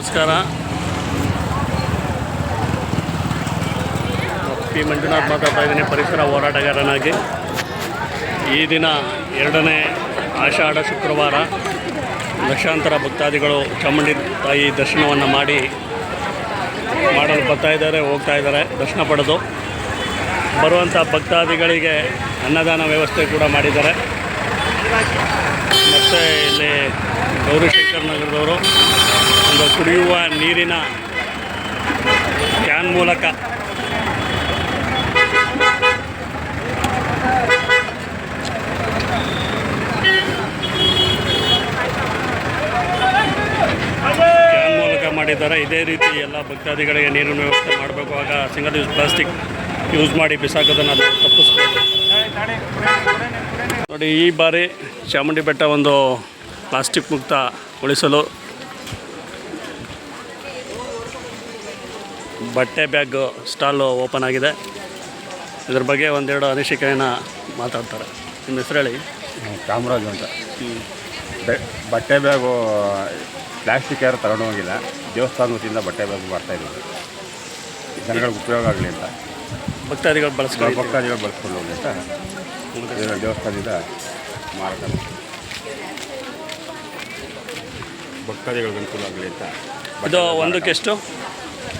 ನಮಸ್ಕಾರ. ಪಿ. ಮಂಜುನಾಥ್ ಮಾತಾಡ್ತಾ ಇದ್ದೀನಿ, ಪರಿಸರ ಹೋರಾಟಗಾರನಾಗಿ. ಈ ದಿನ ಎರಡನೇ ಆಷಾಢ ಶುಕ್ರವಾರ ಲಕ್ಷಾಂತರ ಭಕ್ತಾದಿಗಳು ಚಾಮುಂಡಿ ತಾಯಿ ದರ್ಶನವನ್ನು ಮಾಡಿ ಮಾಡಲು ಬರ್ತಾ ಇದ್ದಾರೆ, ಹೋಗ್ತಾ ಇದ್ದಾರೆ, ದರ್ಶನ ಪಡೆದು. ಬರುವಂಥ ಭಕ್ತಾದಿಗಳಿಗೆ ಅನ್ನದಾನ ವ್ಯವಸ್ಥೆ ಕೂಡ ಮಾಡಿದ್ದಾರೆ. ಮತ್ತು ಇಲ್ಲಿ ಗೌರಿಶಂಕರ್ ನಗರದವರು ಒಂದು ಕುಡಿಯುವ ನೀರಿನ ಕ್ಯಾನ್ ಮೂಲಕ. ಕ್ಯಾನ್ ಮೂಲಕ ಮಾಡಿದ್ದಾರೆ. ಇದೇ ರೀತಿ ಎಲ್ಲ ಭಕ್ತಾದಿಗಳಿಗೆ ನೀರಿನ ವ್ಯವಸ್ಥೆ ಮಾಡಬೇಕು. ಆಗ ಸಿಂಗಲ್ ಯೂಸ್ ಪ್ಲಾಸ್ಟಿಕ್ ಯೂಸ್ ಮಾಡಿ ಬಿಸಾಕೋದನ್ನು ಅದನ್ನು ತಪ್ಪಿಸ್ಬೋದು. ನೋಡಿ, ಈ ಬಾರಿ ಚಾಮುಂಡಿ ಬೆಟ್ಟ ಒಂದು ಪ್ಲಾಸ್ಟಿಕ್ ಮುಕ್ತ ಉಳಿಸಲು ಬಟ್ಟೆ ಬ್ಯಾಗ್ ಸ್ಟಾಲು ಓಪನ್ ಆಗಿದೆ. ಇದ್ರ ಬಗ್ಗೆ ಒಂದೆರಡು ಅನಿಸಿಕೆಯನ್ನು ಮಾತಾಡ್ತಾರೆ. ನಿಮ್ಮ ಹೆಸರು ಹೇಳಿ ಕಾಮರಾಜ್ ಅಂತ. ಬಟ್ಟೆ ಬ್ಯಾಗು ಪ್ಲಾಸ್ಟಿಕ್ ಯಾರು ತಗೊಂಡು ಹೋಗಿಲ್ಲ. ದೇವಸ್ಥಾನ ವತಿಯಿಂದ ಬಟ್ಟೆ ಬ್ಯಾಗ್ ಬರ್ತಾ ಇದ್ದೀವಿ ಜನಗಳಿಗೆ ಉಪಯೋಗ ಆಗಲಿ ಅಂತ. ಭಕ್ತಾದಿಗಳು ಬಳಸ್ಕೊಂಡು ಭಕ್ತಾದಿಗಳು ಬಳಸ್ಕೊಂಡು ಹೋಗಲಿ ಅಂತ. ದೇವಸ್ಥಾನದಿಂದ ಮಾರಾಟ. ಭಕ್ತಾದಿಗಳಿಗೆ ಅನುಕೂಲ ಆಗಲಿ ಅಂತ. ಇದು ಒಂದಕ್ಕೆ ಎಷ್ಟು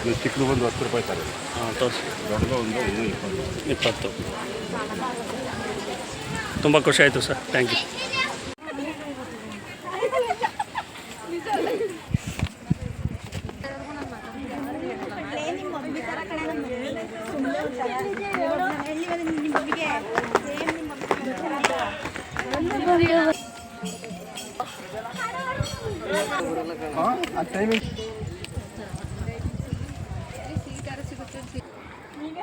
ಇದು ಚಿಕ್ಕದು ಒಂದು ಹತ್ತು ರೂಪಾಯಿ ತರ ಹಾಂ ತೋರಿಸಿ. ದೊಡ್ಡದು ಒಂದು ಇನ್ನೂ ಇಪ್ಪತ್ತು. ಇಪ್ಪತ್ತು. ತುಂಬ ಖುಷಿ ಆಯಿತು ಸರ್. ಥ್ಯಾಂಕ್ ಯು ಹೆಲ್ಮೆಟ್ಲಾಗ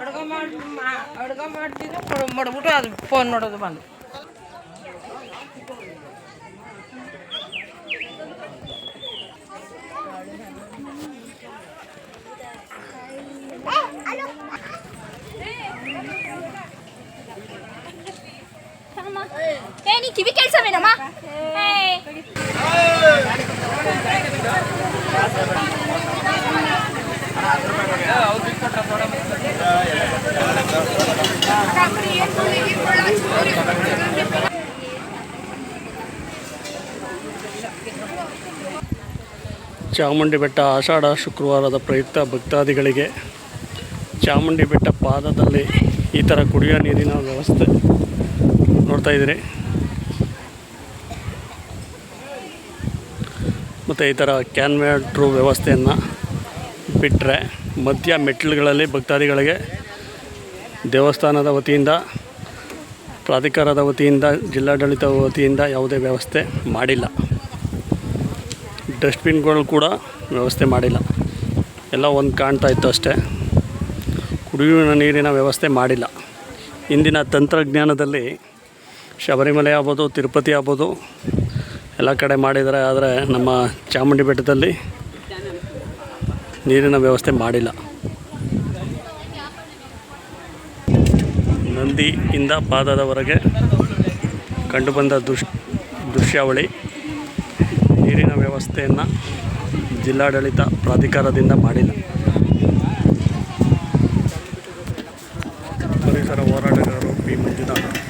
ಅಡ್ಗೆ ಮಾಡಿ ಅಡುಗೆ ಮಾಡ್ತಿದ್ರೆ ಮಡ್ಬಿಟ್ಟು ಅದು ಫೋನ್ ನೋಡೋದು ಬಂದು. ಕಿವಿ ಚಾಮುಂಡಿ ಬೆಟ್ಟ ಆಷಾಢ ಶುಕ್ರವಾರದ ಪ್ರಯುಕ್ತ ಭಕ್ತಾದಿಗಳಿಗೆ ಚಾಮುಂಡಿ ಬೆಟ್ಟ ಪಾದದಲ್ಲಿ ಈ ಥರ ಕುಡಿಯೋ ನೀರಿನ ವ್ಯವಸ್ಥೆ. ನೋಡ್ತಾ ಇದ್ದೀರಿ. ಮತ್ತು ಈ ಥರ ಕ್ಯಾನ್ ಮ್ಯಾಟ್ರು ವ್ಯವಸ್ಥೆಯನ್ನು ಬಿಟ್ಟರೆ ಮಧ್ಯ ಮೆಟ್ಲುಗಳಲ್ಲಿ ಭಕ್ತಾದಿಗಳಿಗೆ ದೇವಸ್ಥಾನದ ವತಿಯಿಂದ, ಪ್ರಾಧಿಕಾರದ ವತಿಯಿಂದ ಜಿಲ್ಲಾಡಳಿತ ವತಿಯಿಂದ ಯಾವುದೇ ವ್ಯವಸ್ಥೆ ಮಾಡಿಲ್ಲ. ಡಸ್ಟ್ಬಿನ್ಗಳು ಕೂಡ ವ್ಯವಸ್ಥೆ ಮಾಡಿಲ್ಲ. ಎಲ್ಲ ಒಂದು ಕಾಣ್ತಾ ಇತ್ತು ಅಷ್ಟೇ. ಕುಡಿಯುವ ನೀರಿನ ವ್ಯವಸ್ಥೆ ಮಾಡಿಲ್ಲ. ಇಂದಿನ ತಂತ್ರಜ್ಞಾನದಲ್ಲಿ ಶಬರಿಮಲೆ ಆಗ್ಬೋದು, ತಿರುಪತಿ ಆಗ್ಬೋದು, ಎಲ್ಲ ಕಡೆ ಮಾಡಿದರೆ ಆದರೆ ನಮ್ಮ ಚಾಮುಂಡಿ ಬೆಟ್ಟದಲ್ಲಿ ನೀರಿನ ವ್ಯವಸ್ಥೆ ಮಾಡಿಲ್ಲ. ನಂದಿಯಿಂದ ಪಾದದವರೆಗೆ ಕಂಡುಬಂದ ದೃಶ್, ದೃಶ್ಯಾವಳಿ. ನೀರಿನ ವ್ಯವಸ್ಥೆಯನ್ನು ಜಿಲ್ಲಾಡಳಿತ ಪ್ರಾಧಿಕಾರದಿಂದ ಮಾಡಿಲ್ಲ. ಪರಿಸರ ಹೋರಾಟಗಾರರು ಪಿ. ಮಂಜುನಾಥ್.